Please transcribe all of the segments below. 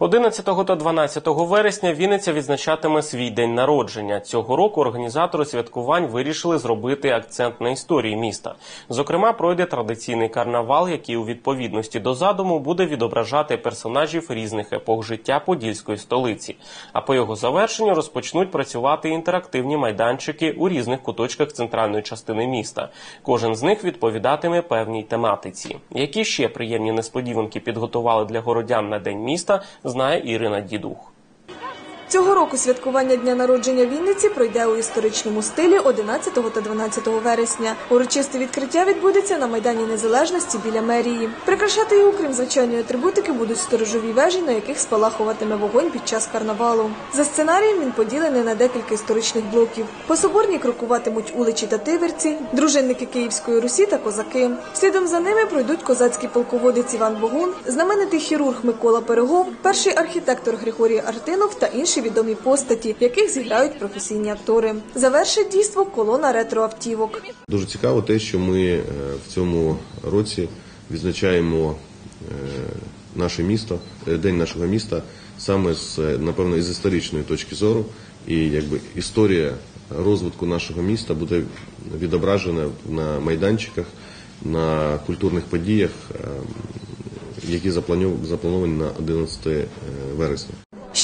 11 та 12 вересня Вінниця відзначатиме свій день народження. Цього року організатори святкувань вирішили зробити акцент на історії міста. Зокрема, пройде традиційний карнавал, який у відповідності до задуму буде відображати персонажів різних епох життя подільської столиці. А по його завершенню розпочнуть працювати інтерактивні майданчики у різних куточках центральної частини міста. Кожен з них відповідатиме певній тематиці. Які ще приємні несподіванки підготували для городян на день міста, знає Ірина Дідух. Цього року святкування дня народження Вінниці пройде у історичному стилі 11 та 12 вересня. Урочисте відкриття відбудеться на майдані Незалежності біля мерії. Прикрашати його, крім звичайної атрибутики, будуть сторожові вежі, на яких спалахуватиме вогонь під час карнавалу. За сценарієм він поділений на декілька історичних блоків. По соборній крокуватимуть уличі та тиверці, дружинники Київської Русі та козаки. Слідом за ними пройдуть козацький полководець Іван Богун, знаменитий хірург Микола Перегов, перший архітектор Григорій Артинов та інші відомі постаті, яких зіграють професійні актори. Завершить дійство колона ретроавтівок. Дуже цікаво те, що ми е, в цьому році відзначаємо е, наше місто, е, день нашого міста саме з напевно із історичної точки зору, і якби історія розвитку нашого міста буде відображена на майданчиках, на культурних подіях, е, які заплановані на 11 вересня.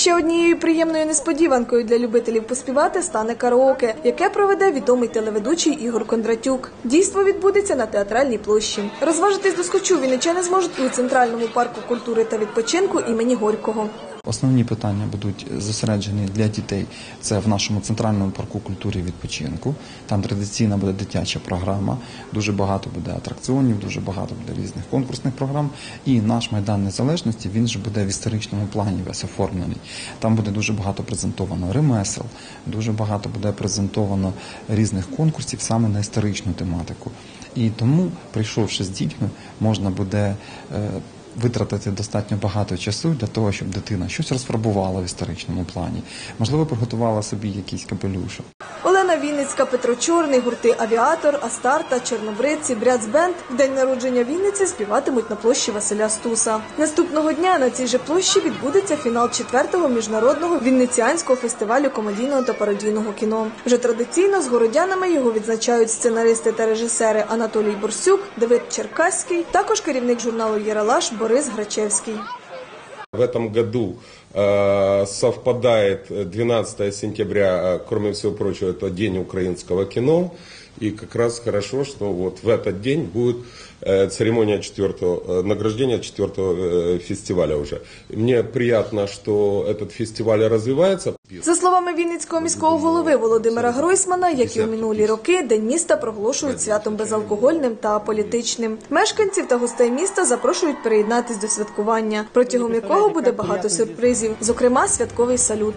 Ще однією приємною несподіванкою для любителів поспівати стане караоке, яке проведе відомий телеведучий Ігор Кондратюк. Дійство відбудеться на театральній площі. Розважитись до скочу вінничани зможуть і у центральному парку культури та відпочинку імені Горького. Основні питання будуть зосереджені для дітей. Це в нашому центральному парку культури і відпочинку. Там традиційна буде дитяча програма. Дуже багато буде атракціонів, дуже багато буде різних конкурсних програм. І наш майдан незалежності він же буде в історичному плані весь оформлений. Там буде дуже багато презентовано ремесел, дуже багато буде презентовано різних конкурсів саме на історичну тематику. І тому, прийшовши з дітьми, можна буде. Витратити достатньо багато часу для того, щоб дитина щось розфарбувала в історичному плані, можливо, приготувала собі якийсь капелюшок. Олена Вінницька, Петро Чорний, гурти Авіатор, Астарта, Чорнобривці, Бряцбенд в день народження Вінниці співатимуть на площі Василя Стуса. Наступного дня на цій же площі відбудеться фінал четвертого міжнародного вінниціанського фестивалю комедійного та пародійного кіно. Вже традиційно з городянами його відзначають сценаристи та режисери Анатолій Борсюк, Давид Черкаський, також керівник журналу Єралаш Борис Грачевський. В этом году совпадает э, 12 сентября, э, кроме всего прочего, это День украинского кино. И как раз хорошо, что вот в этот день будет э, церемония четвертого, э, награждения четвертого э, фестиваля уже. Мне приятно, что этот фестиваль развивается. За словами Вінницького міського голови Володимира Гройсмана, як і у минулі роки, день міста проголошують святом безалкогольним та аполітичним. Мешканців та гостей міста запрошують приєднатись до святкування, протягом якого буде багато сюрпризів, зокрема святковий салют.